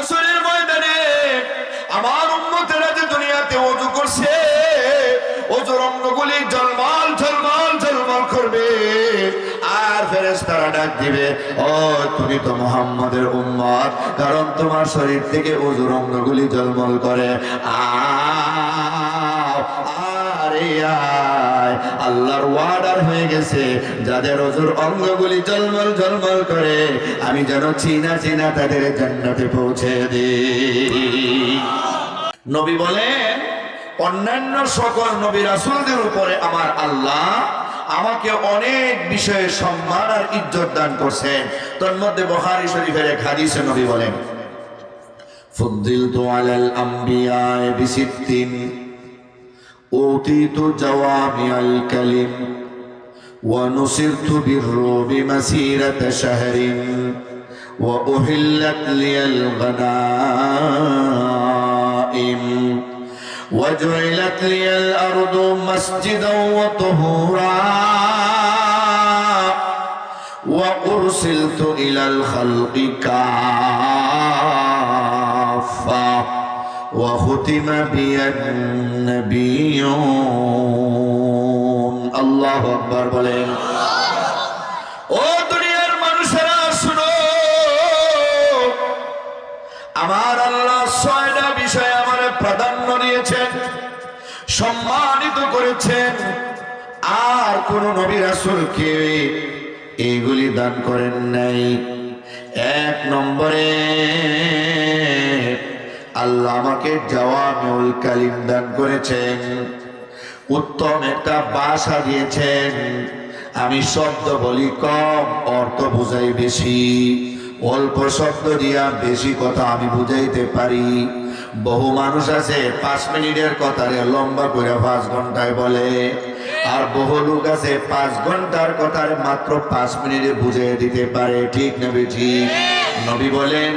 আসরের ময়দানে আমার উম্মতেরা যে দুনিয়াতে ওযু করছে, ওযুর অঙ্গগুলি জলমাল জলমাল জলমাল করবে। আর দিবে মুহাম্মাদের কারণ তোমার শরীর থেকে ওযুর অঙ্গগুলি জলমল করে। আল্লাহর ওয়ার্ডার হয়ে গেছে, যাদের ওজুর অঙ্গগুলি জলমল জলমল করে আমি যেন চিনা চিনা তাদের জান্নাতে পৌঁছে দে নবী বলেন, অন্যান্য সকল নবী রাসুলদের উপরে আমার আল্লাহ আমাকে অনেক বিষয়ে সম্মান আর ইজ্জত দান করছেন। তন্মধ্যে বহারি শরীফের এক হাদিসে নবী বলেন فضلت على আম্বিয়ায় بست أوتيت جوامع কালিম। ونصرت بالروم مسيرة شهر وأهلت لي الغنائم وجعلت لي الأرض مسجدا وطهورا وأرسلت إلى الخلق كافة وختم بي النبيون আল্লাহ আকবার বলেন। ও দুনিয়ার মানুষেরা, শুনো। আমার আল্লাহ ছয়টা বিষয় আমার প্রাধান্য দিয়েছেন, সম্মানিত করেছেন। আর কোন নবী রাসুলকে এইগুলি দান করেন নাই? এক নম্বরে, আল্লাহ আমাকে জওয়ামিউল কালিম দান করেছেন। উত্তম একটা বাসা দিয়েছেন আমি শব্দ বলি কম, অর্থ বুঝাই বেশি। অল্প শব্দ দিয়া বেশি কথা আমি বুঝাইতে পারি। বহু মানুষ আছে, পাঁচ মিনিটের কথারে লম্বা করে পাঁচ ঘন্টায় বলে। আর বহু লোক আছে, পাঁচ ঘণ্টার কথার মাত্র পাঁচ মিনিটে বুঝিয়ে দিতে পারে। ঠিক নেবে ঠিক নবী বলেন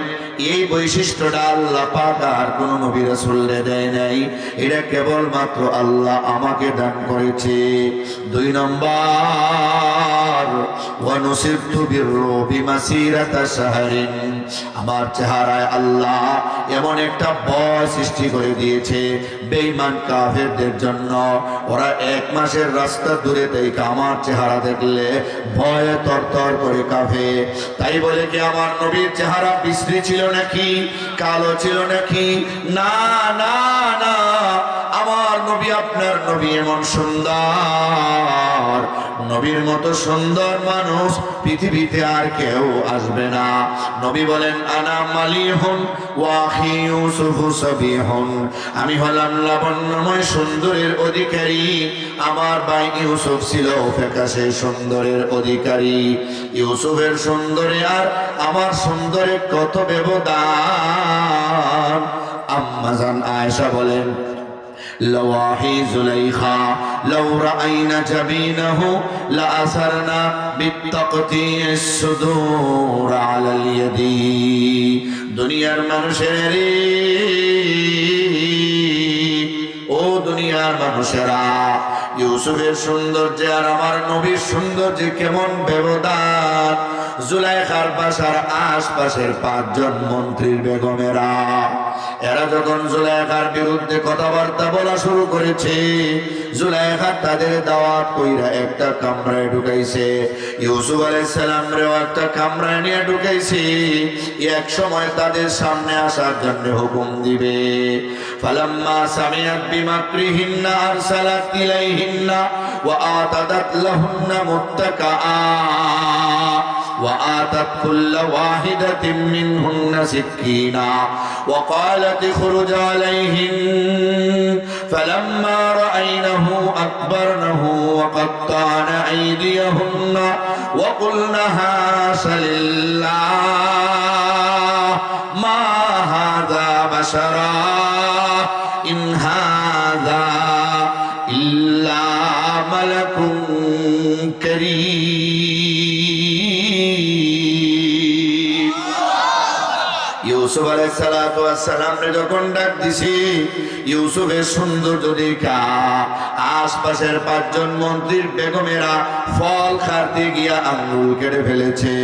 এই বৈশিষ্ট্যটা আল্লাহ পাক আর কোন নবী রাসূলরে দেয় নাই। এটা কেবল মাত্র আল্লাহ আমাকে দান করেছে। দুই নম্বর ওয়ানুসিরতু বিররুবি মাসিরাতা শাহরিন আমার চেহারায় আল্লাহ এমন একটা ভয় সৃষ্টি করে দিয়েছে বেঈমান কাফেরদের জন্য। ওরা এক মাসের রাস্তা দূরে থেকে আমার চেহারা দেখলে ভয়ে তরতর করে কাঁপে। তাই বলে কি আমার নবীর চেহারা বিশ্রী ছিল নাকি? কালো ছিল নাকি? না না না। আমার নবী আপনার নবী এমন সুন্দর। নবীর মতো সুন্দর মানুষ পৃথিবীতে আর কেউ আসবে না। নবী বলেন, আনা মালিহুন ওয়াহি ইউসুফ সাবিহুন। আমি হলাম লাবণ্যময় সুন্দরের অধিকারী। আমার ভাই ইউসুফ ছিল ফেকাশে সুন্দরের অধিকারী। ইউসুফের সুন্দরে আর আমার সুন্দরে কত ব্যবধান? আম্মাজান আয়েশা বলেন لواحي زليخا لو رأينا جبينه لأثرنا بالتقطيع الصدور على اليد দুনিয়ার মানুষের ও দুনিয়ার মানুষেরা ইউসুফের সৌন্দর্য আর আমার নবীর সৌন্দর্য কেমন ব্যবধান জুলাইখার বাসার আশপাশের পাঁচজন মন্ত্রীর বেগমেরা এরা যখন জুলাইখার বিরুদ্ধে কথাবার্তা বলা শুরু করেছে জুলাইখা তাদের দাওয়াত কইরা একটা কামরায় ঢুকাইছে। ইউসুফ আলাইহিস সালাম রেও একটা কামরায় নিয়ে ঢুকাইছে। এক সময় তাদের সামনে আসার জন্য হুকুম দিবে। ফালাম্মা সামিয়াত বিমাকরিহিন্না আরসালাত ইলাইহিন্না ওয়া আতাদাত লাহুন্না মুত্তাকাআ। وآتت كل واحدة منهن سكينا وقالت اخرج عليهن فلما رأينه أكبرنه وقطعن أيديهن وقلن هاش لله ما هذا بشرا যখন ডাক দিছি, ইউসুফের সৌন্দর্য দেখা আশপাশের পাঁচজন মন্ত্রীর বেগমেরা ফল খাতে গিয়া আঙ্গুল কেটে ফেলেছে।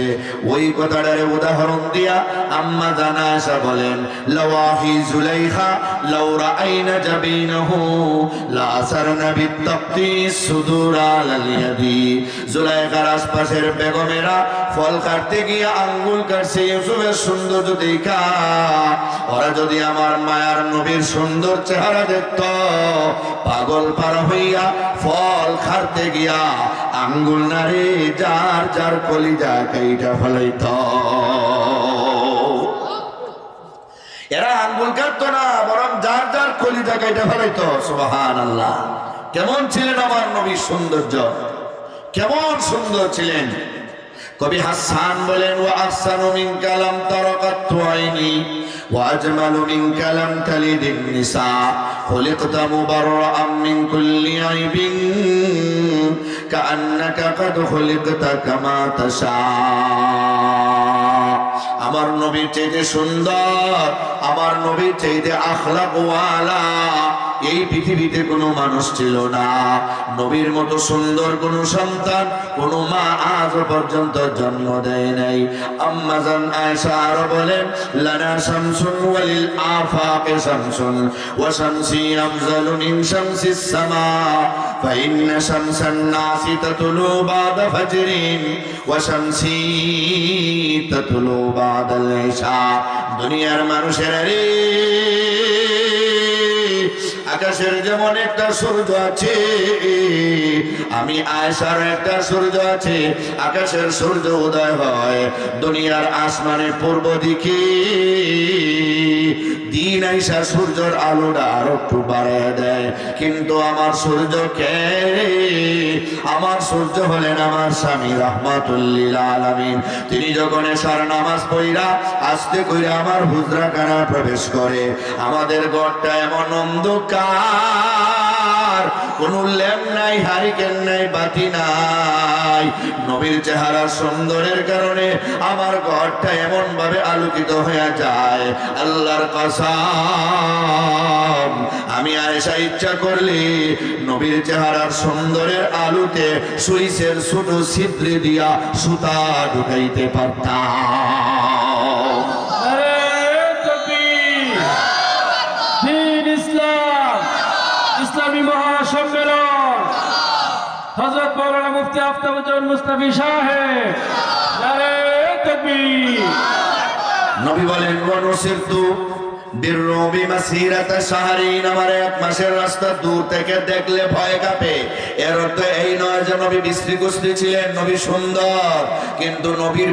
ওই কথাটার উদাহরণ দিয়া আম্মা জানা আসা বলেন, লওয়াহি লাউরা আইনা সুদুরা লালিয়াদি আশপাশের বেগমেরা ফল কাটতে গিয়া আঙ্গুল কাটছে ইউসুফের সৌন্দর্য দেখা ওরা যদি আমার মায়ার নবীর সুন্দর চেহারা দেখত, পাগল পার হইয়া ফল খাটতে গিয়া আঙ্গুল নারে যার যার কলিজা কাইটা ফলাইত। এরা আঙ্গুল কাটতো না, বরং যার যার কলিজা কাইটা ফলাইতো। সুবহান আল্লাহ কেমন ছিলেন আমার নবীর সৌন্দর্য? কেমন সুন্দর ছিলেন? কবি হাসান বলেন, ওয়া আহসানু মিন কালাম তারাকাত আইনি, ওয়া আজমালু মিন কালাম তালিদিন নিসা, খুলিকতা মুবাররাআম মিন কুল্লি আইবিন, কাআন্নাকা কদ খুলিকতা কামা তাশা। আমার নবী চাইতে সুন্দর, আমার নবী চাইতে আখলাকওয়ালা এই পৃথিবীতে কোনো মানুষ ছিল না নবীর মতো সুন্দর কোনো সন্তান কোনো মা আজ পর্যন্ত জন্ম দেয় নাই আম্মা জান আয়েশা আরো বলেন লানা শামসুন ওয়ালিল আফাকে শামসুন ওয়া শামসি আফজালু মিন শামসিস সামা فإن شمس الناس تطلع بعد فجر وشمسي تطلع بعد العشاء দুনিয়ার মানুষের রে আকাশের যেমন একটা সূর্য আছে, আমি আয়সার একটা সূর্য আছে, আকাশের সূর্য উদয় হয়। দুনিয়ার আসমানের পূর্ব দিকে দিন আইসা সূর্যের আলোটা একটু দেয়। কিন্তু আমার সূর্যকে আমার সূর্য হলেন আমার স্বামী রহমাতুল্লিল আলামিন। তিনি যখন এসার নামাজ পড়িরা আস্তে করে আমার হুজরা কানা প্রবেশ করে, আমাদের ঘরটা এমন অন্ধকার নাই, হারিকেন নাই, বাতি নাই। নবীর সুন্দরের কারণে আমার ঘরটা এমন ভাবে আলোকিত হয়ে যায়। আল্লাহর কসম, আমি আয়েশা ইচ্ছা করলে নবীর চেহারার সুন্দরের আলোতে সুইসের ছোট ছিদ্রে দিয়া সুতা ঢুকাইতে পারতাম। সাহেব। নবী বলেন এই নয় নবী নবী সুন্দর কিন্তু নবীর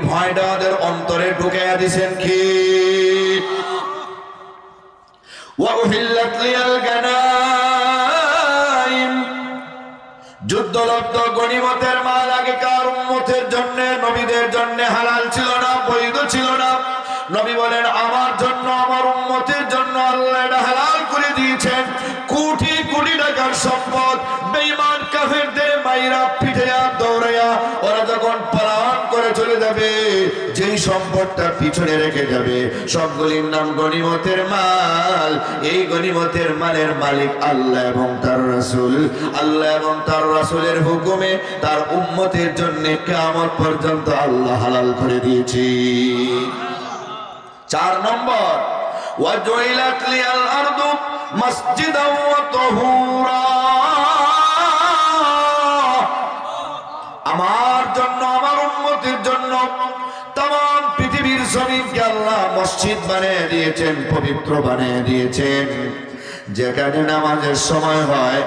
অন্তরে ঢুকে দিছেন কি? যুদ্ধলব্ধ গণিমতের মাল আগেকার উন্মতের জন্য, নবীদের জন্য হালাল ছিল না, বৈধ ছিল না। নবী বলেন, আমার জন্য, আমার উন্মতের জন্য আল্লাহ এটা হালাল করে দিয়েছেন। কোটি কোটি টাকার সম্পদ। বেইমান কাফেরদের মাইরা পিঠে দৌড়াইয়া ওরা যখন পালান করে চলে যাবে যেই সম্পদটা পিছনে রেখে যাবে সবগুলির নাম গনিমতের মাল। এই গনিমতের মালের মালিক আল্লাহ এবং তার রাসূল। আল্লাহ এবং তার রাসূলের হুকুমে তার উম্মতের জন্য কিয়ামত পর্যন্ত আল্লাহ হালাল করে দিয়েছি। চার নম্বর ওয়াজুইলাত লিয়াল আরদু মসজিদাও ওয়া মসজিদ বানিয়ে দিয়েছেন, পবিত্র বানিয়ে দিয়েছেন। যেখানে নামাজের সময় হয়,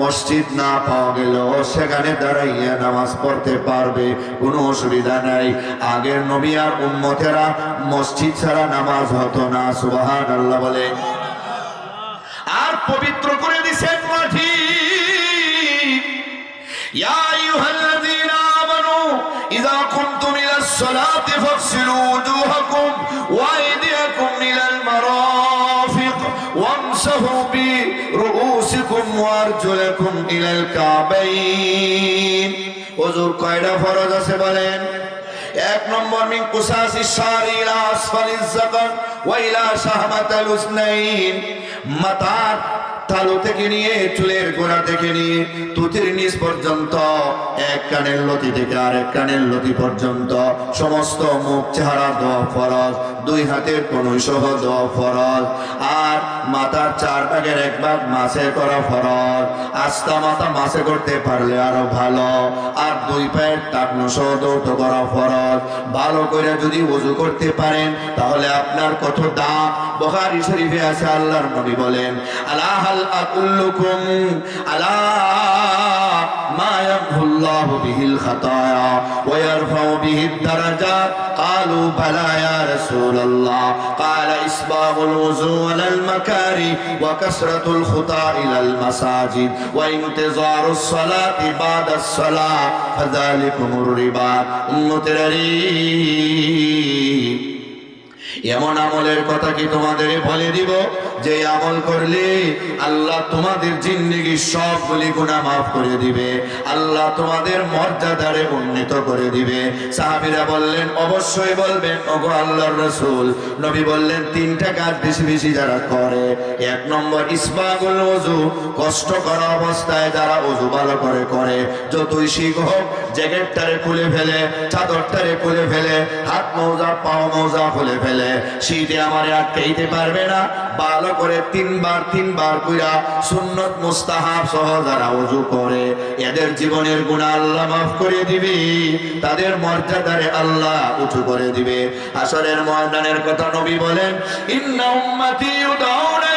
মসজিদ না পাওয়া গেল সেখানে দাঁড়াইয়া নামাজ পড়তে পারবে, কোনো অসুবিধা নাই। আগের নবী আর উম্মতেরা মসজিদ ছাড়া নামাজ হতো না সুবাহান আল্লাহ বলে। আর পবিত্র করে দিছেন মাঠি ইয়া আইয়ুহাল্লাযীনা আমানু, ইযা কুনতুম ইলাস সালাতি ফাগসিলু ওয়া ওয়ারজুলাকুম ইলাল কাবাইন। ওযুর কয়টা ফরজ আছে বলেন? এক নম্বর, মিন কুসাস ইশারি ইলা আসফালিজ যাকার ওয়া ইলা শাহমাতাল উসনাইন। মাতার তালু থেকে নিয়ে, চুলের গোড়া থেকে নিয়ে, তুতির নিচ পর্যন্ত, এক কানের লতি থেকে আরেক কানের লতি পর্যন্ত, সমস্ত মুখ, চেহারা, দেওয়া ফরজ, দুই হাতের কনুই সহ দেওয়া ফরজ, আর মাথার চার ভাগের এক ভাগ মাসে করা ফরজ, আস্তা মাথা মাসে করতে পারলে আরও ভালো, আর দুই পায়ের টাকনো সহ দৌত করা ফরজ, ভালো করে যদি উজু করতে পারেন, তাহলে আপনার কত দাম? বখারি শরীফে আছে, আল্লাহর নবী বলেন আলা হাল আকুল্লুকুম আলা মা ইয়ামহুল্লাহু বিহিল খাতায়া ওয়া ইয়ারফাউ বিহিদ দারাজাত قالوا بلى يا رسول الله قال إسباغ الوضوء على المكاري وكسرة الخطى إلى المساجد وانتظار الصلاة بعد الصلاة فذلكم الربا أمترري এমন আমলের কথা কি তোমাদের বলে দিব যে আমল করলে আল্লাহ তোমাদের জিন্দগি সবগুলি গুণা মাফ করে দিবে। আল্লাহ তোমাদের মর্যাদারে উন্নীত করে দিবে। সাহাবিরা বললেন, অবশ্যই বলবেন, ওগো আল্লাহর রসুল। নবী বললেন, তিনটা কাজ বেশি বেশি যারা করে। এক নম্বর, ইসবাগুল ওযু, কষ্ট করা অবস্থায় যারা ওযু ভালো করে করে। যতই শিখ হোক, জ্যাকেটটারে খুলে ফেলে, চাদরটারে খুলে ফেলে, হাত মৌজা, পাও মৌজা খুলে ফেলে। শীতে আমারে আটকাইতে পারবে না ভালো করে তিনবার তিনবার কইরা সুন্নত মুস্তাহাব সহ যারা ওযু করে, এদের জীবনের গুনাহ আল্লাহ মাফ করে দিবে, তাদের মর্যাদারে আল্লাহ উঁচু করে দিবে। আসরের ময়দানের কথা নবী বলেন, ইন্না উম্মতি ইউদাউনা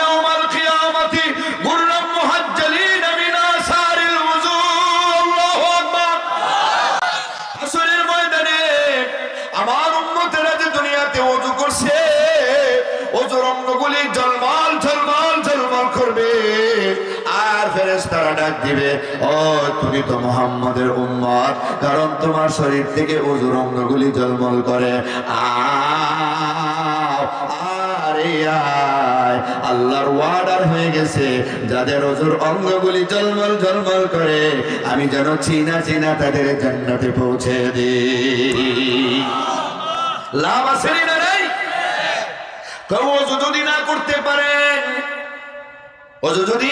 দিবে। ও, তুমি তো মুহাম্মাদের উম্মত, কারণ তোমার শরীর থেকে ওযুর অঙ্গগুলি ঝলমল করে। আল্লাহর ওয়ার্ডার হয়ে গেছে, যাদের ওজুর অঙ্গগুলি জলমল জলমল করে, আমি যেন চিনা চিনা তাদের জান্নাতে পৌঁছে দিই। লাভ আছে না নাই? কেউ যদি না করতে পারেন ওজু যদি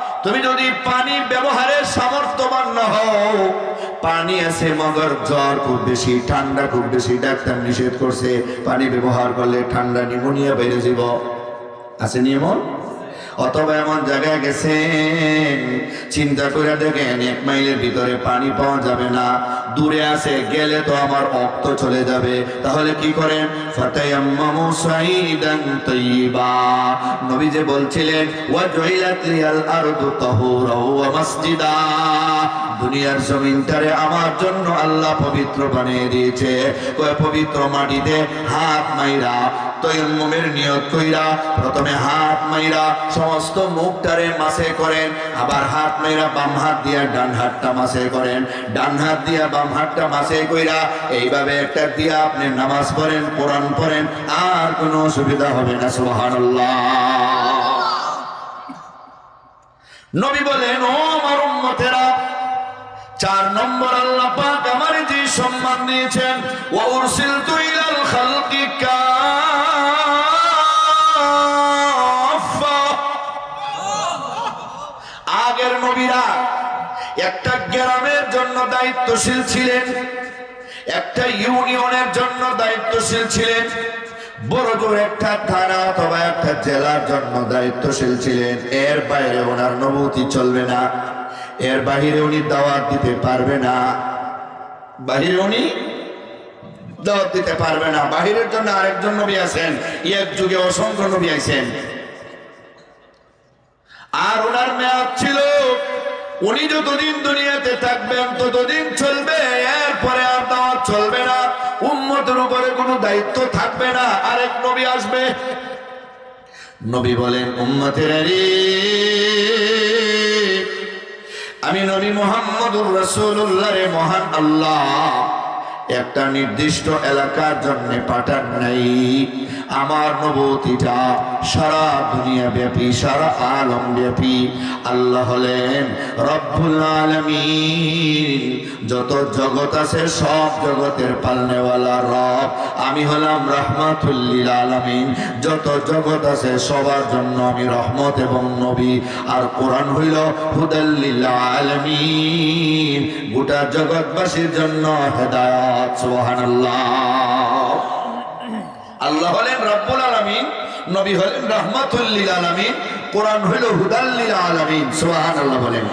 তুমি যদি পানি ব্যবহারের সামর্থ্যবান না হও, পানি আছে মগর, জ্বর খুব বেশি, ঠান্ডা খুব বেশি, ডাক্তার নিষেধ করছে, পানি ব্যবহার করলে ঠান্ডা নিমোনিয়া বেড়ে যাব। আছে নিয়মন অথবা এমন জায়গায় গেছেন চিন্তা করে দেখেন এক মাইলের ভিতরে পানি পাওয়া যাবে না, দূরে আছে, গেলে তো আমার রক্ত চলে যাবে। তাহলে কি করেন? নবী যে বলছিলেন দুনিয়ার জমিনটারে আমার জন্য আল্লাহ পবিত্র বানিয়ে দিয়েছে। পবিত্র মাটিতে হাত মাইরা তৈমুমের নিয়ত কইরা, প্রথমে হাত মাইরা সমস্ত মুখটারে মাসে করেন, আবার হাত মাইরা বাম হাত দিয়া ডান হাতটা মাসে করেন। ডান হাত দিয়া বাম হাতটা মাসে কইরা এইভাবে একটা দিয়া আপনি নামাজ পড়েন, কোরআন পড়েন, আর কোনো অসুবিধা হবে না, সুবহানাল্লাহ। নবী বলেন, ও আমার উম্মতেরা, চার নম্বর আল্লাহ পাক আমার যে সম্মান দিয়েছেন, ওয়া উরসিলতু ইলাল খালকি কাফা দায়িত্বশীল ছিলেন। একটা ইউনিয়নের জন্য দায়িত্বশীল ছিলেন। বড় জোর একটা থানা অথবা একটা জেলার জন্য দায়িত্বশীল ছিলেন। এর বাইরে ওনার নবতি চলবে না। এর বাহিরে উনি দাওয়াত দিতে পারবে না। বাহিরে উনি দাওয়াত দিতে পারবে না। বাহিরের জন্য আরেকজন নবী আছেন। এক যুগে অসংখ্য নবী আছেন। আর ওনার মেয়াদ ছিল উনি যতদিন দুনিয়াতে থাকবেন ততদিন চলবে, এরপরে আর দাওয়াত চলবে না। উম্মতের উপরে কোনো দায়িত্ব থাকবে না। আরেক নবী আসবে। নবী বলেন, উম্মতের রে আমি নবী মোহাম্মদুর রসুল্লাহ রে মহান আল্লাহ। একটা নির্দিষ্ট এলাকার জন্য পাঠান নাই। আমার নবতিটা সারা দুনিয়া ব্যাপী, সারা আলম ব্যাপী। আল্লাহ হলেন রব্বুল আলমিন। যত জগৎ আছে, সব জগতের পালনেওয়ালা রব। আমি হলাম রহমাতুল্লিল আলমিন। যত জগৎ আছে, সবার জন্য আমি রহমত এবং নবী। আর কোরআন হইল হুদাল্লিল আলমিন। গোটা জগৎবাসীর জন্য হেদায়াত, সুবহানাল্লাহ। আল্লাহ হলেন রব্বুল আলমিন, নবী হলেন রহমাতুল্লিল আলমিন, কোরআন হইল হুদাল্লিল আলমিন সোহান আল্লাহ বলেন।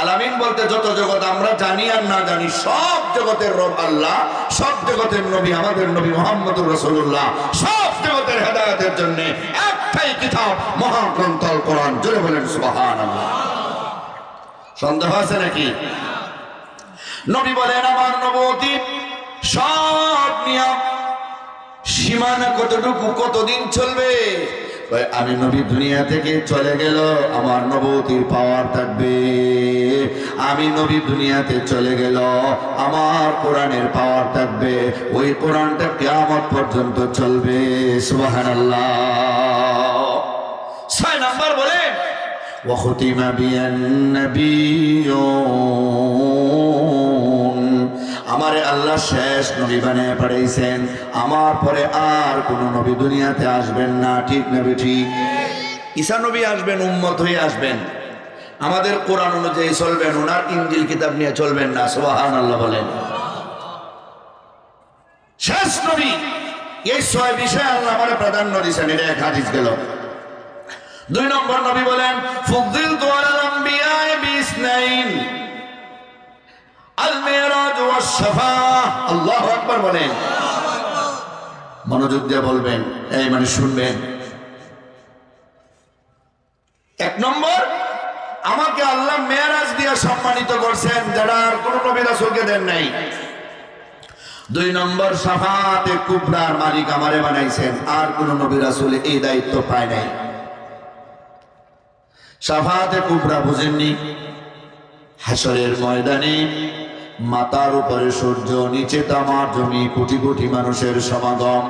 আলামিন বলতে যত জগৎ আমরা জানি আর না জানি, সব জগতের রব আল্লাহ, সব জগতের নবী আমাদের নবী মোহাম্মদ রসুল্লাহ সব জগতের হেদায়তের জন্য একটাই কিতাব, মহাগ্রন্থ আল কোরআন, জোরে বলেন সুবহান সন্দেহ আছে নাকি? নবী বলেন, আমার নবতী, সব নিয়ম সীমানা কতটুকু কতদিন চলবে কয়, আমি নবী দুনিয়া থেকে চলে গেল আমার নবতির পাওয়ার থাকবে আমি নবী দুনিয়াতে চলে গেল আমার কোরআনের পাওয়ার থাকবে ওই কোরআনটা কেমন পর্যন্ত চলবে সুবাহান ছয় নাম্বার বলেন وختم بي النبيون আমারে আল্লাহ শেষ নবী বানিয়ে পাঠাইছেন। আমার পরে আর কোন নবী দুনিয়াতে আসবেন না। ঠিক নবী ঠিক? ঈসা নবী আসবেন, উম্মত হয়ে আসবেন। আমাদের কোরআন অনুযায়ী চলবেন, ওনার ইঞ্জিল কিতাব নিয়ে চলবেন না। সোহান আল্লাহ বলেন। শেষ নবী। এই ছয় বিষয়ে আল্লাহ আমার প্রাধান্য দিয়েছেন এটা এক হাদিস গেল। দুই নম্বর নবী বলেন ফুদ্দিল তোয়ালাল আম্বিয়ায়ে বিসনাইন। আল বলেন। মনোযোগ দিয়ে বলবেন, এই মানে শুনবেন এক নম্বর, আমাকে আল্লাহ মেয়ারাজ দিয়ে সম্মানিত করছেন, যারা আর কোন রাসূলকে দেন নাই। দুই নম্বর, সাফাতে কুবরার মালিক আমারে বানাইছেন, আর কোন নবী রাসূল এই দায়িত্ব পায় নাই। সাফাতে কুবরা বুঝেননি। হাসরের ময়দানে মাতার উপরে সূর্য, নিচে তামার জমি, কোটি কোটি মানুষের সমাগম।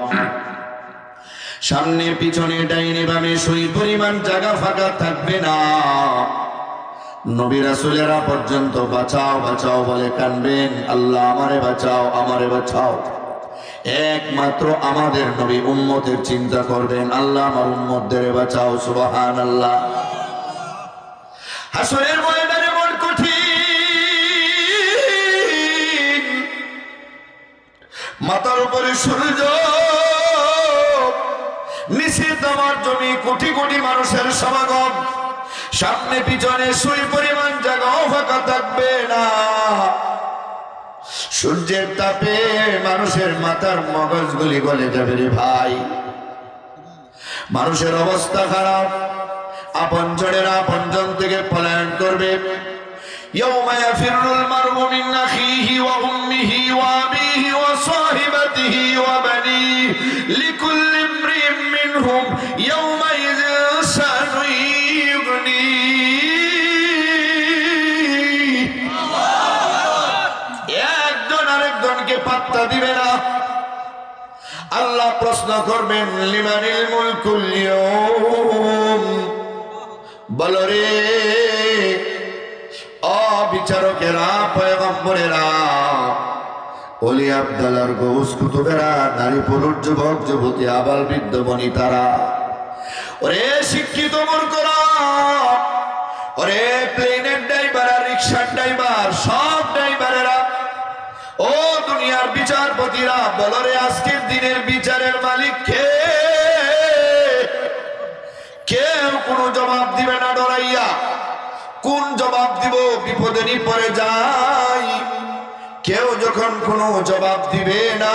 সামনে, পিছনে, ডাইনে, বামে, সই পরিমাণ জায়গা ফাঁকা থাকবে না। নবী রাসূলেরা পর্যন্ত বাঁচাও বাঁচাও বলে কানবেন। আল্লাহ আমারে বাঁচাও আমারে বাঁচাও। একমাত্র আমাদের নবী উম্মতের চিন্তা করবেন, আল্লাহ আমার উম্মতদের বাঁচাও সুবহান আল্লাহ হাসরের ময়দানে মাথার উপরে সূর্য নিচে তোমার জমি কোটি কোটি মানুষের সমাগম সামনে পিছনে সুই পরিমাণ জায়গাও ফাঁকা থাকবে না সূর্যের তাপে মানুষের মাথার মগজগুলি গলে যাবে রে ভাই মানুষের অবস্থা খারাপ আপন জনেরা আপনজন থেকে পলায়ন করবে يوم يفر المرء من أخيه وأمه وأبيه লিকুল্লি ইমরিম মিনহুম ইয়াউমা ইযিন শানু ইগনি একজন আরেকজনকে পাত্তা দিবে না। আল্লাহ প্রশ্ন করবেন, লিমানিল মুলকুল ইয়াউম? বলো রে, অবিচারকেরা, পয়গম্বরেরা অলি আবদালার গৌস কুতুবেরা, নারী পুরুষ, যুবক, যুবতী, আবাল বৃদ্ধ বনিতারা ওরে শিক্ষিত মূর্খরা, ওরে প্লেনের ড্রাইভার আর রিক্সার ড্রাইভার সব ড্রাইভারেরা ও দুনিয়ার বিচারপতিরা, বলো রে আজকের দিনের বিচারের মালিক কে? কেউ কোনো জবাব দিবে না ডরাইয়া। কোন জবাব দিব? বিপদেরই পরে যাই। কেউ যখন কোনো জবাব দিবে না,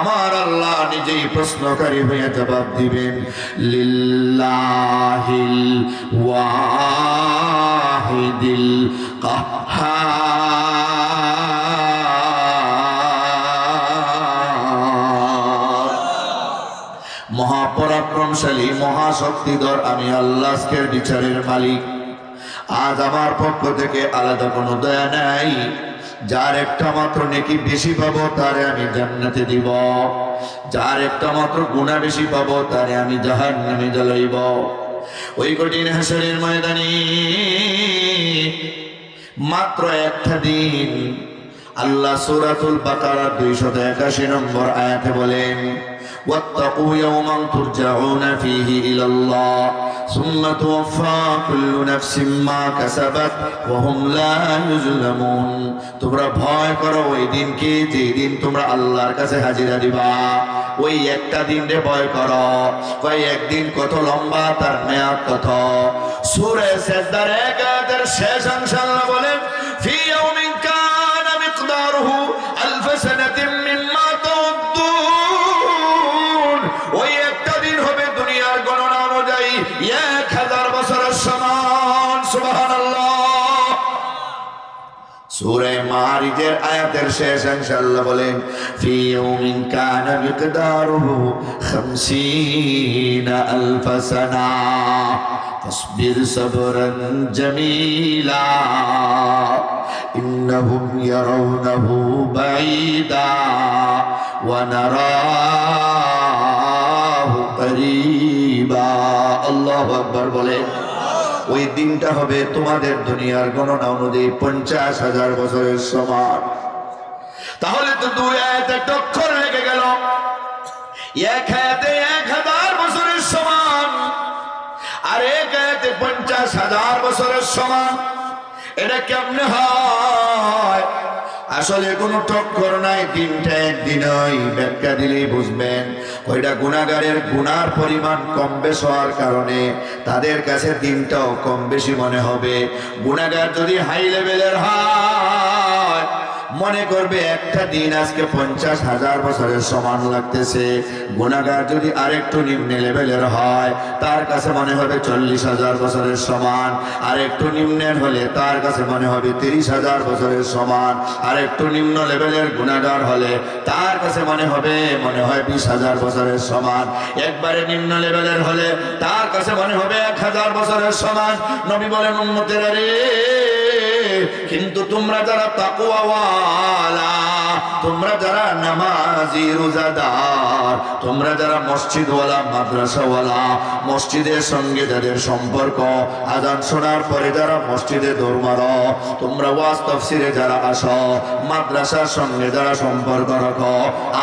আমার আল্লাহ নিজেই প্রশ্নকারী হয়ে জবাব দিবেন, লিল্লাহিল ওয়াহিদিল কাহ্হার পরাক্রমশালী মহাশক্তিধর আমি আল্লাহ আজকের বিচারের মালিক। আজ আমার পক্ষ থেকে আলাদা কোনো দয়া নাই। যার একটা মাত্র নেকি বেশি পাবো, তারে আমি জান্নাতে দিব। যার একটা মাত্র গুণা বেশি পাবো, তারে আমি জাহান নামে জ্বালাইব। ওই কঠিন হাসরের ময়দানে মাত্র একটা দিন আল্লাহ সূরাতুল বাকারা 281 নম্বর আয়াতে বলেন واتقوا يوما ترجعون فيه إلى الله ثم توفى كل نفس ما كسبت وهم لا يظلمون তোমরা ভয় করো ওই দিনকে যে দিন তোমরা আল্লাহর কাছে হাজিরা দিবা ওই একটা দিন রে ভয় করো কই একদিন কত লম্বা তার মেয়াদ কত সূরা সাজদার এক আয়াতের শেষ অংশ মারিজের আয়াতের শেষ অংশে আল্লাহ বলেন ফি ইয়াউমিন কানা মিকদারুহু 50 আলফ সানা فاصبر صبرا جميلا إنهم يرونه بعيدا ونراه قريبا الله أكبر বলে ওই দিনটা হবে তোমাদের দুনিয়ার গণনা অনুযায়ী পঞ্চাশ হাজার বছরের সমান। তাহলে তো দু আয়াতে টক্কর লেগে গেল। এক আয়াতে এক হাজার বছরের সমান আর এক আয়াতে পঞ্চাশ হাজার বছরের সমান। এটা কেমনে হয়? আসলে কোনো টক্কর নাই দিনটা ওই ব্যাখ্যা দিলেই বুঝবেন। ওইটা গুণাগারের গুণার পরিমাণ কম বেশ হওয়ার কারণে তাদের কাছে দিনটাও কম বেশি মনে হবে। গুণাগার যদি হাই লেভেলের হয় মনে করবে একটা দিন আজকে পঞ্চাশ হাজার বছরের সমান লাগতেছে। গুণাগার যদি আরেকটু নিম্ন লেভেলের হয়, তার কাছে মনে হবে চল্লিশ হাজার বছরের সমান। আর একটু নিম্নের হলে তার কাছে মনে হবে তিরিশ হাজার বছরের সমান। আর একটু নিম্ন লেভেলের গুণাগার হলে তার কাছে মনে হবে, মনে হয় বিশ হাজার বছরের সমান। একবারে নিম্ন লেভেলের হলে তার কাছে মনে হবে এক হাজার বছরের সমান। নবী বলেন উন্নতের রে কিন্তু তোমরা যারা তাকুয়াওয়ালা তোমরা যারা নামাজি রোজাদার, তোমরা যারা মসজিদওয়ালা, মাদ্রাসাওয়ালা, মসজিদের সঙ্গে যাদের সম্পর্ক, আজান শোনার পরে যারা মসজিদে দৌড়মার তোমরা ওয়াজ তফসিরে যারা আসো, মাদ্রাসার সঙ্গে যারা সম্পর্ক রাখো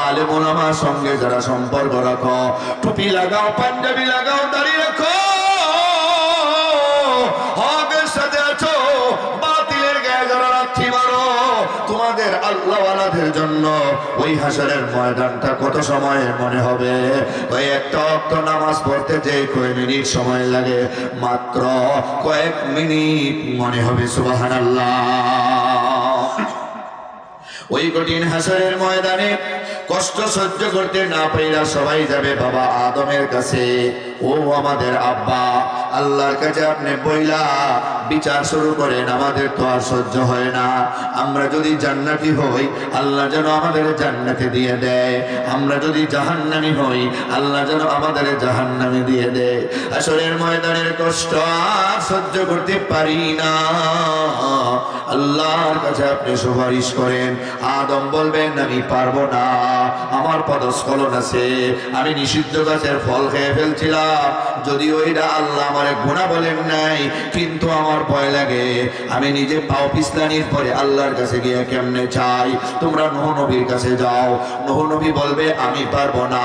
আলেম ওলামার সঙ্গে যারা সম্পর্ক রাখো, টুপি লাগাও, পাঞ্জাবি লাগাও, দাড়ি রাখো। জন্য ওই হাসরের ময়দানটা কত সময় মনে হবে? একটা অক্ত নামাজ পড়তে যে কয় মিনিট সময় লাগে, মাত্র কয়েক মিনিট মনে হবে সুবাহান ওই কঠিন হাসরের ময়দানে কষ্ট সহ্য করতে না পাইরা সবাই যাবে বাবা আদমের কাছে। ও আমাদের আব্বা, আল্লাহর কাছে আপনি বইলা বিচার শুরু করেন, আমাদের তো আর সহ্য হয় না। আমরা যদি জান্নাতি হই, আল্লাহ যেন আমাদের জান্নাতে দিয়ে দেয়। আমরা যদি জাহান্নামি হই, আল্লাহ যেন আমাদের জাহান্নামে দিয়ে দেয়। আসরের ময়দানের কষ্ট আর সহ্য করতে পারি না। আল্লাহর কাছে আপনি সুপারিশ করেন। আদম বলবেন, আমি পারব না। আমার পদস্খলন আছে আমি নিষিদ্ধ গাছের ফল খেয়ে ফেলছিলাম। যদিও এটা আল্লাহ আমার গুণা বলেন নাই, কিন্তু আমার ভয় লাগে। আমি নিজে পাও পিছলানির পরে আল্লাহর কাছে গিয়ে কেমনে চাই? তোমরা নহ নবীর কাছে যাও। নহ নবী বলবে, আমি পারব না।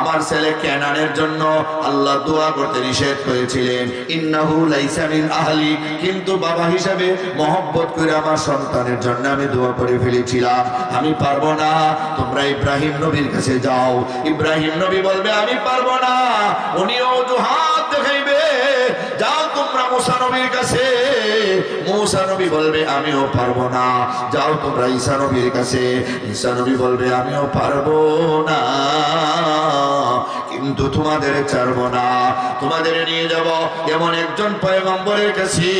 আমার ছেলে কেনানের জন্য আল্লাহ দোয়া করতে নিষেধ করেছিলেন। ইন্নাহু লাইসা মিন আহলি। কিন্তু বাবা হিসাবে মহব্বত করে আমার সন্তানের জন্য আমি দোয়া করে ফেলেছিলাম। আমি পারব না। তোমরা ইব্রাহিম নবীর কাছে যাও। ইব্রাহিম নবী বলবে আমি পারব না। উনিও অজুহাত দেখাইবে। মুসা নবীর কাছে, মুসা নবী বলবে, আমিও পারব না। যাও তোমরা ঈসা নবীর কাছে। ঈসা নবী বলবে, আমিও পারব না। কিন্তু তোমাদের ছাড়বো না। তোমাদের নিয়ে যাব এমন একজন পয়গম্বরের কাছে,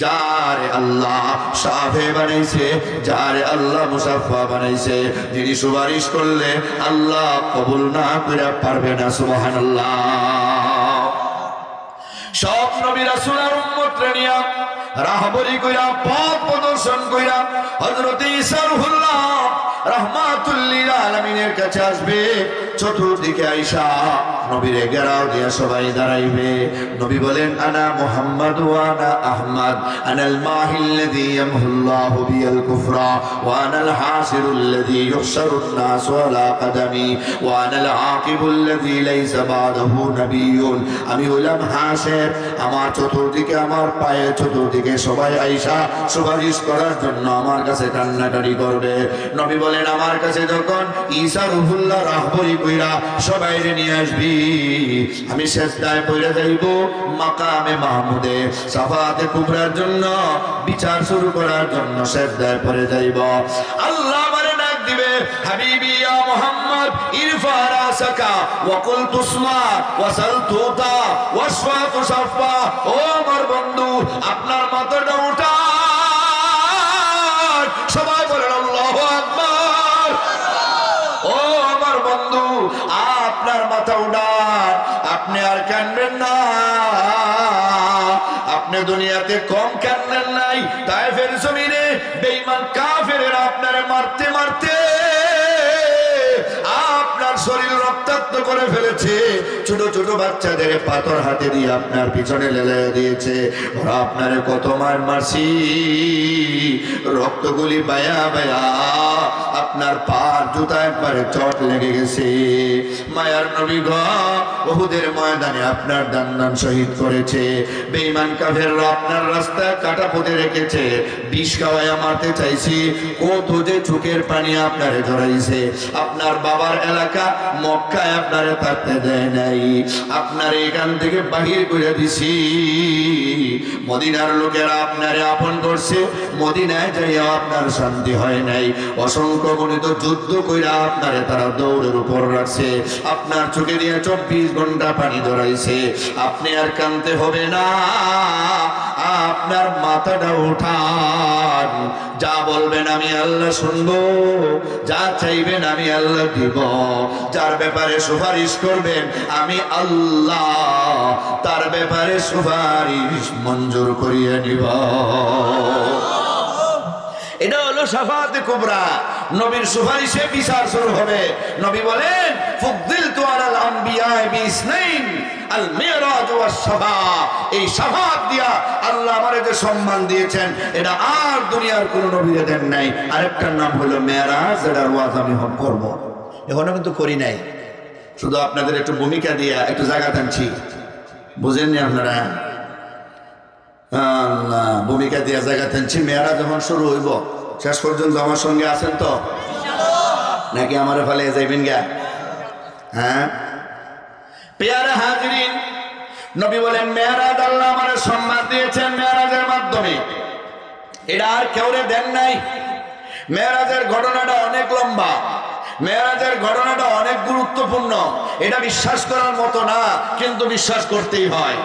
যারে আল্লাহ সাফে বানাইছে, যারে আল্লাহ মুসাফা বানাইছে। যিনি সুপারিশ করলে আল্লাহ কবুল না করে পারবে না, সুবহানাল্লাহ। সব নবী কইরা পথ প্রদর্শন কইরা হযরত ঈসা রুহুল্লাহ রাহমাতুল লিল আলামিনের আসবে। চতুর্দিকে আইসা নবীর গেরাও দিয়া সবাই দাঁড়াইবে। নবী বলেন, আনা মুহাম্মদ ওয়া আনা আহমদ। আনাল মাহিল্লাযী ইয়ামহুল্লাহু বিয়াল কুফরা ওয়া আনাল হাসিরুল্লাযী ইউহশারুন নাস আলা কদমি ওয়া আনাল আকিবুল্লাযী লাইসা বাদাহু নাবিয়্যুন। আমি হইলাম হাসের। আমার চতুর্দিকে, আমার পায়ে চতুর্দিকে সবাই আইসা সুপারিশ করার জন্য আমার কাছে কান্নাকারি করবে। নবী বলেন, আমার কাছে যখন ঈসা রুহুল্লাহ রাহবরি কইরা সবাই নিয়ে আসবি। আমি শেষদায় পড়ে যাইব মাকামে মাহমুদে। সাফাতে কুবরার জন্য, বিচার শুরু করার জন্য শেষদায় পড়ে যাইব। আল্লাহ ডাক দিবে, হাবিবি ইয়া মুহাম্মদ, ইরফা রাসাকা, ওয়া কুল তুসমা ওয়াসাল তুতা ওয়াশফা তুশাফা ও আমার বন্ধু, আপনার মাথাটা উঠান আপনার মাথা উড়ান আপনি আর কানবেন না। আপনি দুনিয়াতে কম কান্দেন নাই। তাই ফের জমিনে কা ফেরের আপনার মারতে মারতে রক্তাক্ত করে ফেলেছে। ছোট ছোট বাচ্চাদের পাথর হাতে দিয়ে আপনার পিছনে লেলে দিয়েছে। ওরা আপনারে কত মার মারছি। রক্তগুলি বায়া বায়া, আপনার পার জুতা একবারে চট লেগে গেছে। মায়ার নবী গ, বহুদের ময়দানে আপনার দান দান শহীদ করেছে। বেঈমান কাফেররা আপনার রাস্তায় কাটা পুঁতে রেখেছে। বিষ খাওয়ায় মারতে চাইছি। কত যে চোখের পানি আপনারে ধরাইছে। আপনার বাবার এলাকা মক্কায় আপনারে থাকতে দেয় নাই। আপনার এখান থেকে বাহির করে দিছি। মদিনার লোকেরা আপনারে আপন করছে। মদিনায় যাইয়া আপনার শান্তি হয় নাই। অসংখ্য গণিত যুদ্ধ কইরা আপনারে তারা দৌড়ের উপর রাখছে। আপনার চোখে দিয়ে চব্বিশ ঘণ্টা পানি ধরাইছে। আপনি আর কানতে হবে না। আপনার মাথাটা উঠান। যা বলবেন আমি আল্লাহ শুনব, যা চাইবেন আমি আল্লাহ দিব। যার ব্যাপারে সুপারিশ করবেন আমি আল্লাহ, তার ব্যাপারে সুপারিশ মঞ্জুর করিয়ে নিব। এটা হলো সাফাতে কুবরা। নবীর সুপারিশে বিচার শুরু হবে। নবী বলেন ফুকদিল তু আলাল আম্বিয়া বিসনাইন আল মিরাজ ওয়াস সাফা এই সাফাত দিয়া আল্লাহ আমারে যে সম্মান দিয়েছেন, এটা আর দুনিয়ার কোন নবীরে দেন নাই। আরেকটার নাম হলো মেরাজ, এটার ওয়াজ আমি হক করব। এখনও কিন্তু করি নাই। শুধু আপনাদের একটু ভূমিকা দিয়া একটু জায়গা টানছি। বুঝেননি আপনারা? আল্লাহ, ভূমিকা দিয়া জায়গা টানছি। মেয়েরা যখন শুরু হইব, শেষ পর্যন্ত আমার সঙ্গে আছেন তো? নাকি আমার ফলে যাইবেন গা? হ্যাঁ? পেয়ারা হাজিরিন, নবী বলেন মেয়ারাজ আল্লাহ আমার সম্মান দিয়েছেন মেয়ারাজের মাধ্যমে। এটা আর কেউরে দেন নাই। মেয়ারাজের ঘটনাটা অনেক লম্বা। মেয়ারাজের ঘটনাটা অনেক গুরুত্বপূর্ণ। এটা বিশ্বাস করার মতো না, কিন্তু বিশ্বাস করতেই হয়।